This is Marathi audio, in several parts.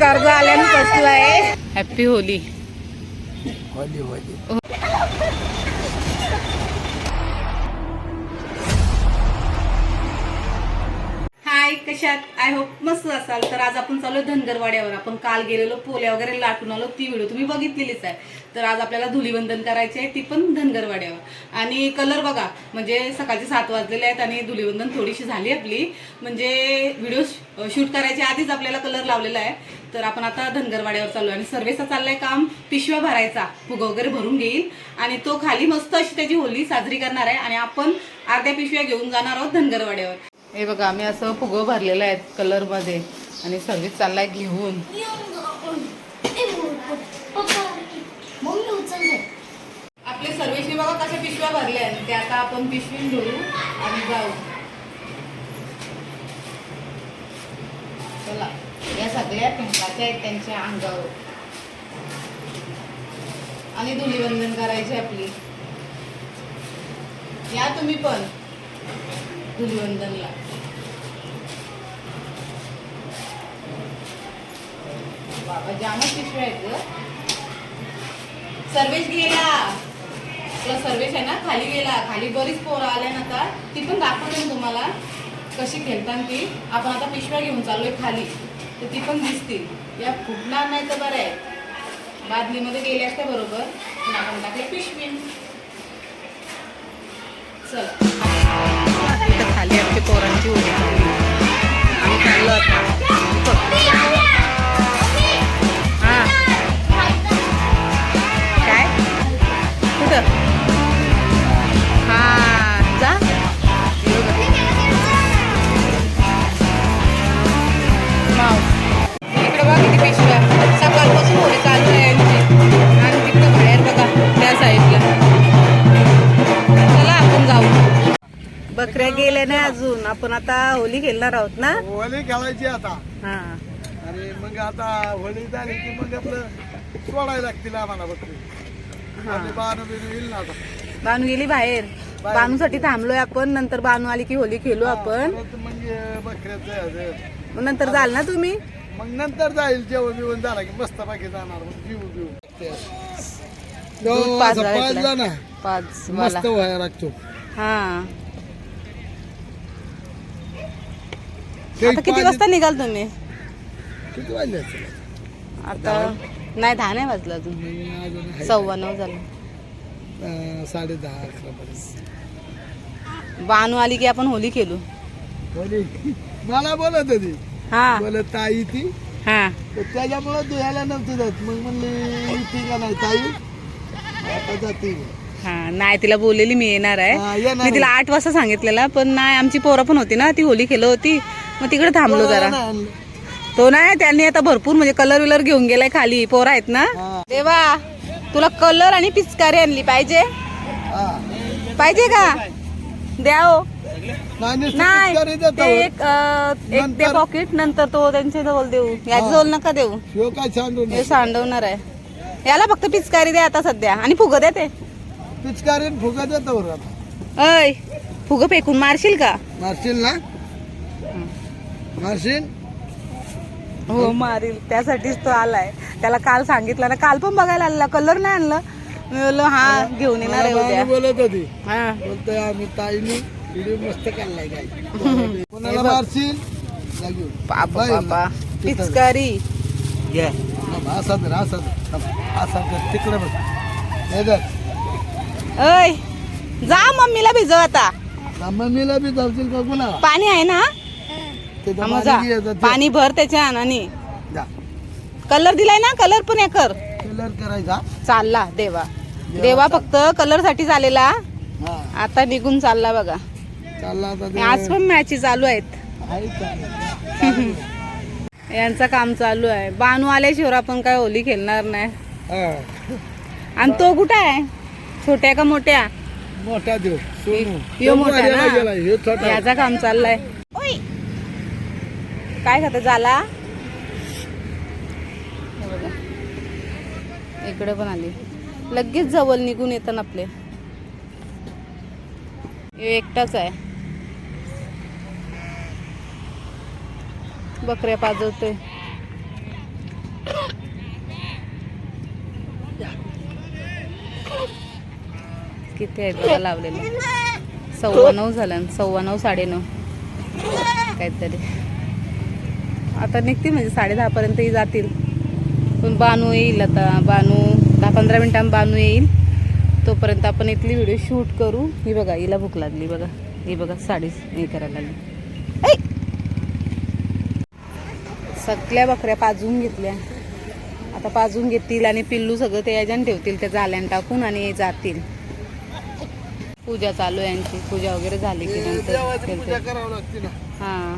कर्ज आल्यानं कसलाय हॅपी होली होली होली हाय कशात? आय होप मस्त असाल. तर आज आपण चालू धनगरवाड्यावर. आपण काल गेलेलो पोल्या वगैरे लाटून आलो. ती व्हिडिओ तुम्ही बघितलेलीच आहे. तर आज आपल्याला धुलीवंदन करायचे आहे ती पण धनगरवाड्यावर. आणि कलर बघा म्हणजे सकाळचे सात वाजलेले आहेत आणि धुलीवंदन थोडीशी झाली आपली. म्हणजे व्हिडिओ शूट करायच्या आधीच आपल्याला कलर लावलेला आहे. तर आपण आता धनगरवाड्यावर चालू आहे आणि सर्वेचा चाललाय काम पिशव्या भरायचा. फुग वगैरे भरून घेईल. आणि तो खाली मस्त अशी त्याची होली साजरी करणार आहे. आणि आपण अर्ध्या पिशव्या घेऊन जाणार आहोत धनगरवाड्यावर. हे बघा आम्ही असं फुगं भरलेलं आहे कलरमध्ये आणि सर्विस चाललाय घेऊन. आपले सर्वेशी बघा कशा पिशव्या भरल्या आहेत. ते आता आपण पिशवी घेऊ आणि जाऊ. चला. या सगळ्या पिंकाच्या आहेत त्यांच्या अंगावर. आणि धुलीवंदन करायची आपली. या तुम्ही पण. धुलीवंदनला बाबा जामच पिशव्या आहेत ग. सर्वेश गेला. तुला सर्वेश आहे ना खाली गेला. खाली बरीच पोरं आल्या ना आता. ती पण दाखवते तुम्हाला. कशी खेळतात ती. आपण आता पिशव्या घेऊन चाललोय खाली. तर ती पण दिसतील या फुटणार नाही तर बरं आहे. बादलीमध्ये गेले असते बरोबर. पण आपण टाकले पिशवी चला. खाली आमच्या पोरांची उडी. आम्ही चाललो चालू आहे आणि तिकडे बाहेर बघा त्या साईडला. चला आपण जाऊ. बकऱ्या गेल्या नाही अजून. आपण आता होली खेळणार आहोत ना? होली खेळायची आता. हा. आणि मग आता होळी झाली की मग आपलं सोडायला लागतील आम्हाला बकरी. बाण येईल ना आता. बानू गेली बाहेर. बानूसाठी थांबलोय आपण. नंतर बानू आली की होली खेळू आपण. मग बकऱ्याचं. मग नंतर जाल ना तुम्ही? मग नंतर जाईल जेवण बिवण झाला की मस्त बाकी जाणार मग जीव बिव. दूध पाच मला. मस्त व्हायला लागतो. हा. ते आता किती पाच- वाजता निघाल तुम्ही? किती वाजले असतील? आता नाही दहा नाही वाजला अजून. मग अजून आहे. सव्वा नऊ झालं. अं, साडे दहा अकरा पर्यंत. बानू आली की आपण होली खेळू. होली? मला बोलत होती. हा. ताई ती. हा. तर त्याच्यामुळे धुयाला नव्हती जात. मग म्हणली ती का नाही ताई? आता जाते. हा नाही तिला बोललेली मी येणार हा, आहे येणार मी तिला आठ वाजता सांगितलेला पण नाही आमची पोरं पण होती ना ती होली खेळत होती. मग तिकडे थांबलो जरा. नाही आणलं. तो नाही त्यांनी आता भरपूर म्हणजे कलर विलर घेऊन गेलाय खाली. पोरं आहेत ना. हा, देवा तुला कलर आणि पिचकारी आणली पाहिजे. हा. पाहिजे का? द्या हो. नाही ते. एक अं, एक दे नंतर- पॉकेट नंतर तो त्यांच्या जवळ देऊ. याच्या जवळ नका देऊ. काय सांडून हे सांडवणार आहे. याला फक्त पिचकारी द्या आता सध्या. आणि फुगं द्या ते. पिचकारी फुगा देतो बरं आता. अय फुगं फेकून मारशील का? मारशील ना? मारशील? हो मारील. त्यासाठीच तो आलाय. त्याला काल सांगितलं ना काल पण बघायला आलेला. कलर नाही आणलं. मी बोललो हा घेऊन येणार आहे मला उद्या. बाबा बोलत होती. हा. बोलतोय आम्ही ताईने. व्हिडिओ मस्त काढलाय काय? कोणाला मारशील? जा घेऊन. बापा बाई ना. बापा. तिथं. पिचकारी. घे. थांब, असा धर असा धर थांब, असा धर तिकडे बघ. धर अय जा मम्मीला भिजव आता. मम्मीला बी जावशील का कुणाला पाणी आहे ना? तिथं मग जा पाणी घे, जा, पाणी भर त्याच्यात आणि जा. कलर दिलाय ना? कलर पण हे कर. कलर करायचा चालला देवा. देवा फक्त कलरसाठी आलेला. हा. आता निघून चालला बघा. आज पण मॅची चालू आहेत. यांचं काम चालू आहे. बानू आल्याशिवाय आपण काय होली खेळणार नाही. हा. आणि तो कुठे आहे? छोट्या का मोठ्या? मोठा देव सोनू. यो मोठा ना? याचा काम चाललंय. ओय. काय खात झाला? हे बघा. इकडे पण आली. लगेच जवळ निघून येतात आपले. एकटाच आहे. बकऱ्या पाजवते किती आहेत बघा लावलेले. सव्वा नऊ झालं सव्वा नऊ साडे नऊ काहीतरी. आता निघते म्हणजे साडे दहापर्यंतही जातील. पण बानू येईल आता. बानू दहा पंधरा मिनटांनी बानू येईल. तोपर्यंत आपण इथली व्हिडिओ शूट करू. ही बघा हिला भूक लागली बघा. ही बघा साडीच हे करायला लागली. सगळ्या बकऱ्या पाजून घेतल्या. आता पाजून घेतील आणि पिल्लू सगळं ते याच्यानं ठेवतील त्या जाल्यान टाकून आणि जातील. पूजा चालू आहे यांची पूजा वगैरे झाली की नंतर हा.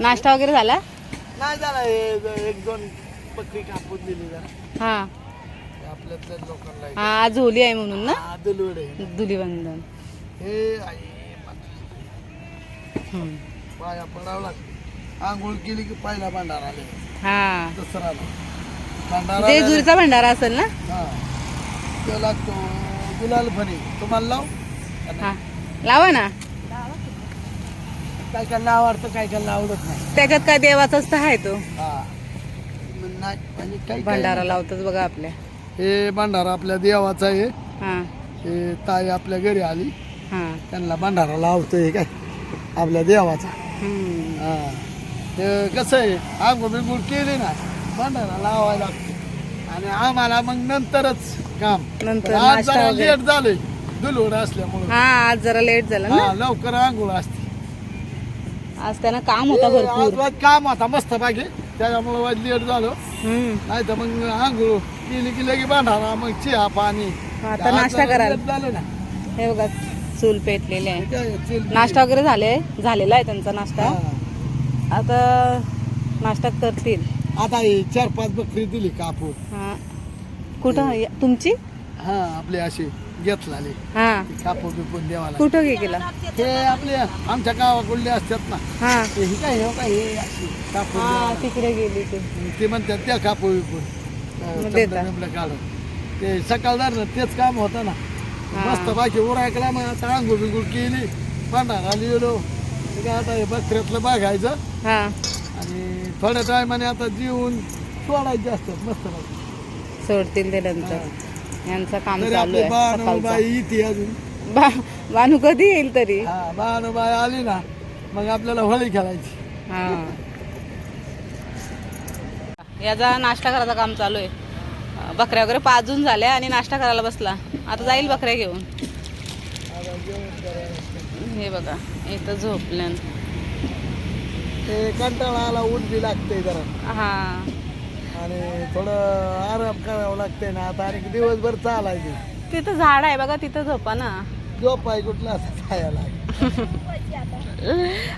नाश्ता वगैरे झाला? नाही झाला एक दोन बकरी कापून दिली हा. हा आज होली आहे म्हणून ना? धुलीवंदन हे. पाया पडावं लागते. आंघोळ केली की पहिला भांडारा आले. हा. दसरा भांडारा आल्यावर- भंडारा असेल ना? हा. तो लागतो गुलाल फणी तुम्हाला लाव. हा. लावा ना. काय काय आवडतं काय काय आवडत नाही. त्याच्यात काय देवाचाच तर आहे तो. हा. मग नाही काही भंडारा लावतोच बघा आपल्या. हे भंडारा आपल्या देवाचा आहे. हा. हे ताई आपल्या घरी आली. हा. त्यांना भंडारा लावतोय काय? आपल्या देवाचा. हम्म. हा. ते कसं आहे आंघोळ बिंघोळ केली ना भंडारा लावायला लागतो. आणि आम्हाला मग नंतरच काम. नंतर आज नाश्ता जरा वगैरे. लेट झाले दुलवड असल्यामुळे. हा आज जरा लेट झाला ना? हा लवकर आंघोळ असते. आज त्यांना काम होता आज भरपूर. वाज काम होता मस्त बाकी. त्याच्यामुळे वाज लेट झालो. हम्म. नाही तर मग आंघोळ केली की लगे भांडारा मग चहा पाणी. आता नाश्ता कराल लेट झालं ना. हे बघा चूल पेटलेले आहे. काय चल- नाश्ता वगैरे झाले झालेला आहे त्यांचा नाश्ता. हा. आता नाश्ता करतील. आता ही चार पाच बकरी दिली कापूर हा. कुठं? या- तुमची? हा आपले असे घेतलाले. हा. कापूर बिपूर देवाला. कुठं घे केला हे आपले आमच्या गावाकडले असतात ना. हा. ते हे काय हे काय हे अशी कापूर हा देवाला. तिकडे गेली ते. ते म्हणतात त्या कापूर बिपूर मग देता. काढून. ते सकाळदार ना तेच काम होतं ना. हा. मस्त बाकी उरायकला मग आता आंघोळ बिंघोळ केली. भांडारा लिहिलो ते काय आता हे बकऱ्यातलं बघायचं. हा. आणि थोड्या टायमाने आता जीवन सोडायचे असतात मस्त सोडतील ते नंतर. यांचं काम तरी चालू आपले आहे सकाळचं. बाई इथे अजून. बा बानू कधी येईल तरी? हा बाई आली ना मग आपल्याला होळी खेळायची. हा. याचा नाश्ता करायचं काम चालू आहे. अं, बकऱ्या वगैरे पाजून झाल्या आणि नाश्ता करायला बसला. आता जाईल बकऱ्या घेऊन. हे बघा. इथं झोपल्यान. ते कंटाळा आला उठबी लागते जरा. हा. आणि थोडं आराम करावं लागते ना आता आणि दिवसभर चालायचे. तिथं झाड आहे बघा तिथं झोपा ना. झोप आहे कुठला असं खायला.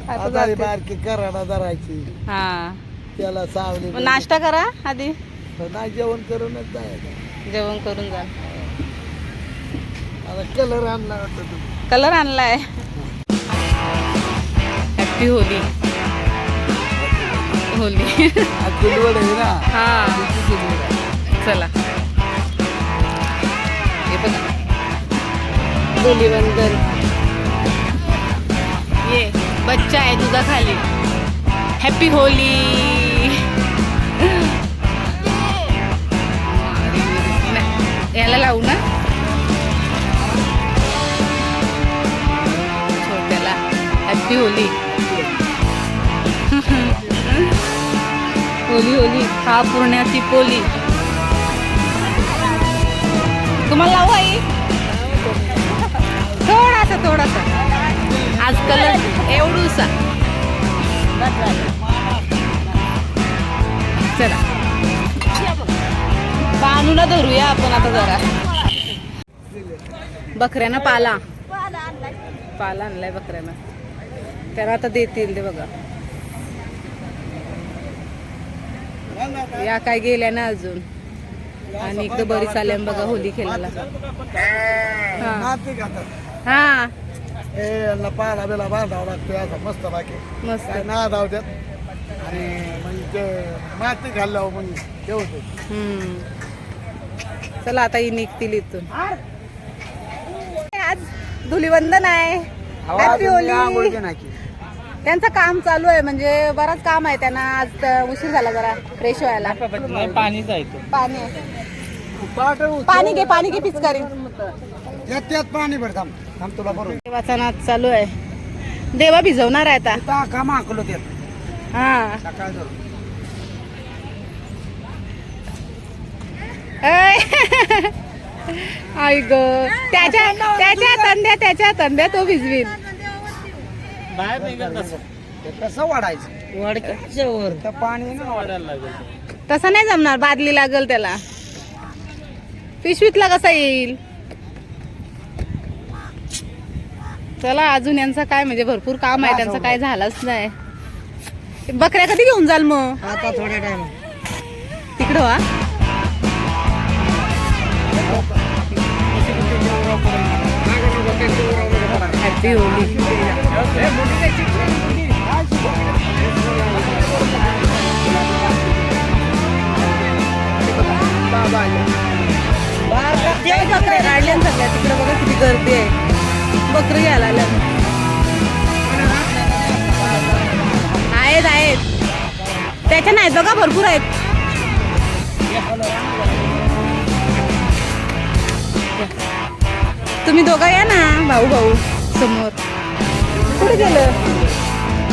आता आता जाते. बारकी कराडा धरायची. हा. त्याला सावली मग नाश्ता करा आधी. नाही जेवण करूनच जायचं. जेवण करून जा. आता कलर आणला तुम्ही. कलर आणलाय. हॅपी होली. होली. हा. चला. हे बघा. धुलीवंदन ये बच्चा आहे तुझा खाली हॅपी होली याला लावू ना. छोट्याला. हॅपी होली होली होली हा पुरण्याची पोली. तुम्हाला लावू आई? थोडासा थोडासा. आज कलर एवढूसा. चला. बानूला धरूया आपण आता जरा. बकऱ्यानं पाला. पाला आणलाय बकऱ्यानं. त्याला आता देतील ते बघा. या काय गेल्या ना अजून. आणि इकडं बरी चालेल बघा होली खेळायला. हा. हा. ए पाला बिला बांधावं लागतं असं मस्त बाकी. मस्त. ना धावत्यात आणि ते माती खाल्ल्यावर मग ते होते. हम्म. चला आता ही निघतील इथून. आज धुलीवंदन आहे. हॅपी होली त्यांचं काम चालू आहे म्हणजे बराच काम आहे त्यांना. आज उशीर झाला जरा फ्रेश व्हायला. पाणीच आहे तो पाणी आहे. पाणी घे पाणी घे पिचकारी. त्यात त्यात पाणी भर थांब. थांब तुला बरोबर देवाचा नाच चालू आहे. देवा भिजवणार आहे आता. माकलो त्यात. हा. सकाळ ऐ. आई ग. त्याच्या त्याच्या तंद्या त्याच्या तंद्या तो भिजवील कसं वाढायचं? वर. तर पाणी ना वाढायला लागेल तसा नाही जमणार बादली लागल त्याला. पिशवीतला कसा येईल? चला अजून यांचं काय म्हणजे भरपूर काम आहे त्यांचं काय झालंच नाही. बकऱ्या कधी घेऊन जाल मग? आता थोड्या टाइम तिकडं वा. हॅपी होली बकऱ्या काढल्या ना सगळ्या तिकडे बघा किती गर्दी आहे बकरी घ्यायला आल्या आहेत आहेत. त्याच्या नाहीत बघा भरपूर आहेत तुम्ही दोघं या ना भाऊ भाऊ समोर कुठे गेलं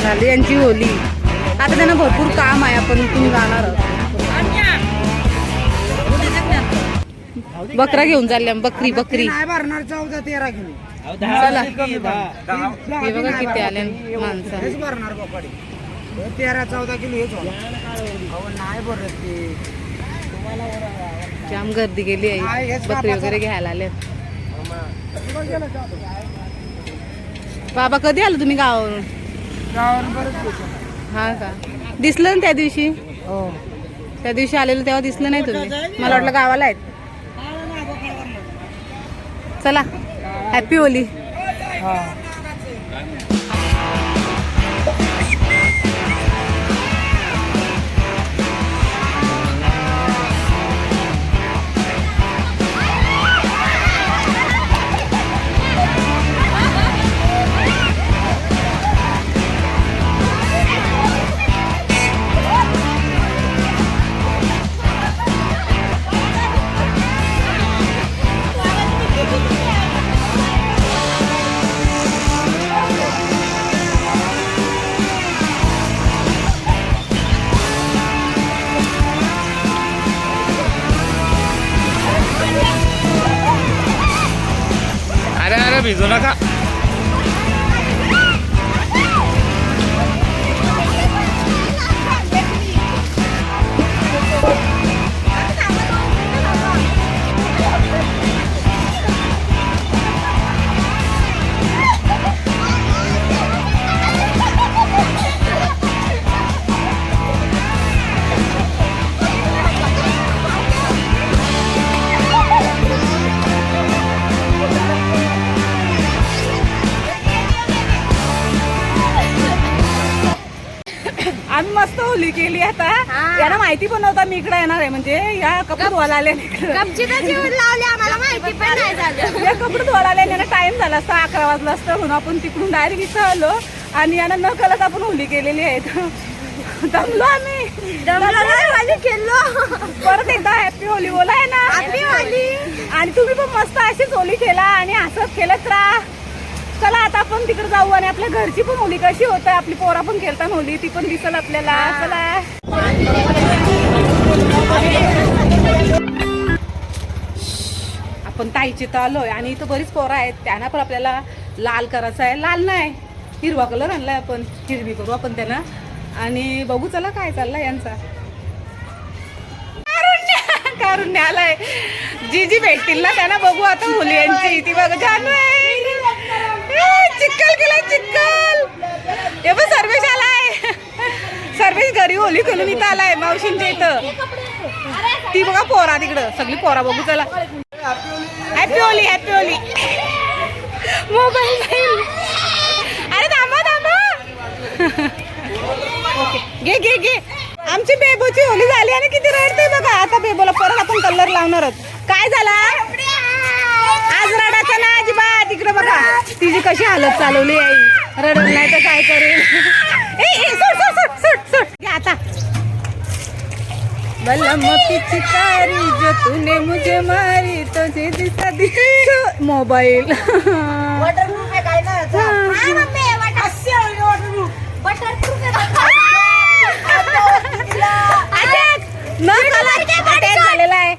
झाली यांची होली आता त्यांना भरपूर काम आहे आपण तुम्ही जाणार आहोत. बकरा घेऊन चालल्या बकरी बकरी. नाही भरणार चौदा तेरा किलो चला. हे हे बघा किती आले माणसं. हेच भरणार बोकाडी हे तेरा चौदा किलो हेच होणार. अहो, नाही भरत ते. जाम गर्दी गेली आहे, बकरी. वगैरे घ्यायला आले बाबा कधी आलो तुम्ही गावावरून? गावावर बरंच घेतो हा का? दिसलं ना त्या दिवशी? हो. त्या दिवशी आलेलं तेव्हा दिसलं नाही तुम्ही. मला वाटलं गावाला आहेत. चला हॅपी होली. यांना माहिती पण नव्हता मी इकडे येणार आहे. म्हणजे या कपडे धुवायला आले. लावले आम्हाला माहिती पण नाही झालं. या कपडे धुवायला आले यांना टाइम झाला असता अकरा वाजला असता. म्हणून आपण तिकडून डायरेक्ट इथं आलो आणि यांना न कळत आपण होली केलेली आहे. दमलो आम्ही. दमला खेळलो. परत एकदा हॅपी होली बोलाय ना होली. आणि तुम्ही पण मस्त अशीच होली खेळा आणि असंच खेळत राहा. चला आता आपण तिकडे जाऊ आणि आपल्या घरची पण होली कशी होत? आपली पोरा पण खेळताना होली ती पण दिसल आपल्याला. चला. आपण ताईची तर आलोय आणि इथं बरीच पोरं आहेत. त्यांना पण आपल्याला लाल करायचा आहे. लाल नाही. हिरवा कलर आणलाय आपण. हिरवी करू आपण त्यांना. आणि बघू चला काय चाललंय यांचा. कारुण्य आलाय. जी जी भेटतील ना त्यांना बघू आता मुली यांची. ती बघ जानू चिखल चिक्कल केलाय चिक्कल. हे पण सर्वेश आला. सर्वेश घरी होली खोलून इथं आलाय मावशींच्या इथं. ती बघा पोरा तिकडं. सगळी पोरा बघू चला. Happy Holi happy Holi mobile अरे थांबा थांबा. ओके घे घे घे. आमची बेबोची होली झाली आणि किती रडते बघा. आता बेबोला परत आपण कलर लावणार काय झाला? आज रडाचा ना अजिबात. तिकडे बघा. तिची कशी हालत चालवली आई. रडून नाही तर काय करेल. ए, ए, सोड सोड सोड सोड सोड घे आता. बलम पिचकारी जो तूने मुझे मारी दिसा दी मोबाईल. वॉटरप्रूफ आहे काय ना हा. मम्मी वॉटरप्रूफ झालेला आहे.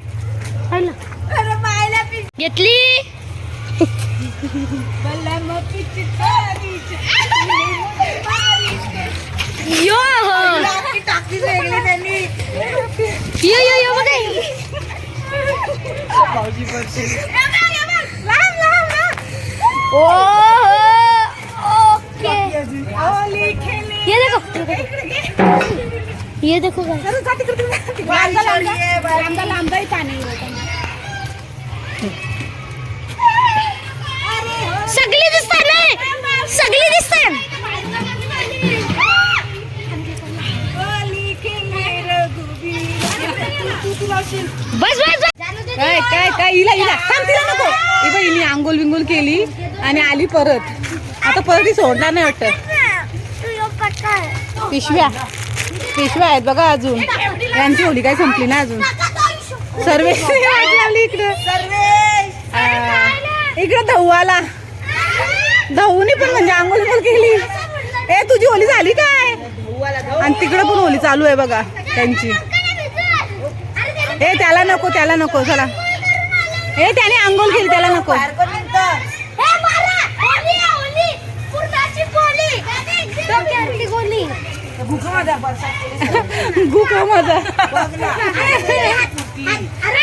घेतली? ओ ओके ये देखो ये देखो सगळी दिसतात ना सगळी दिसतात बस बस. काय काय काय? इला इला. थांब तिला नको. ही हिने आंघोळ बिंगोल केली आणि आली परत. आता परत ती सोडणार नाही वाटत. पिशव्या. पिशव्या आहेत बघा अजून. यांची होली काय संपली ना अजून? सर्वे लावली इकडे. इकडे धऊ आला. धऊनी पण म्हणजे आंघोळ बिंगोल केली. ए तुझी होली झाली काय? आणि तिकडे पण होली चालू आहे बघा त्यांची. ए त्याला नको त्याला नको चला. ए त्याने आंघोळ केली त्याला नको. गुक माझा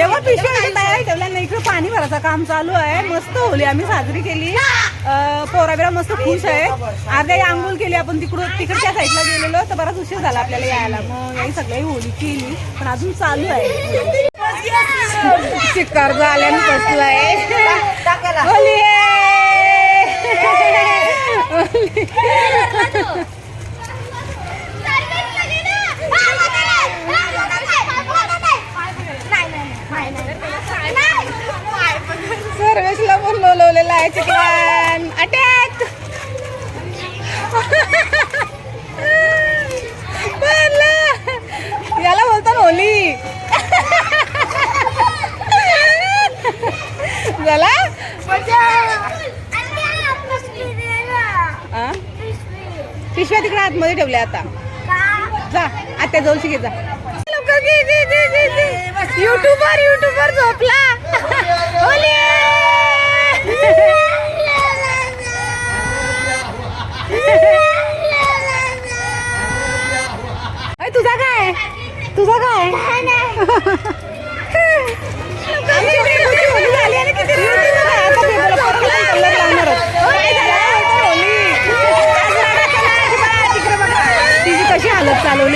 एवढा पिशव्या बाहेर ठेवल्या नाही इकडे पाणी भरायचं काम चालू आहे. मस्त होली आम्ही साजरी केली. पोराबिरा मस्त खुश आहे. अर्ध्या आंघोळ केली आपण तिकडून तिकडच्या साईडला गेलेलो तर बराच उशीर झाला आपल्याला यायला. मग ही सगळी होली केली पण अजून चालू आहे. चिक्कार आल्याने बसलाय. होली सर्वेशला पण बोलवलेलं आहे चिकन अटॅक याला बोलतात होली झाला आ? पिशव्या तिकडे आतमध्ये ठेवल्या आता. जा आत्या जवळची घे जा. लवकर घे घे घे घे घे. युट्यूबर युट्यूबर झोपला. तुझा काय? तुझा काय? salud.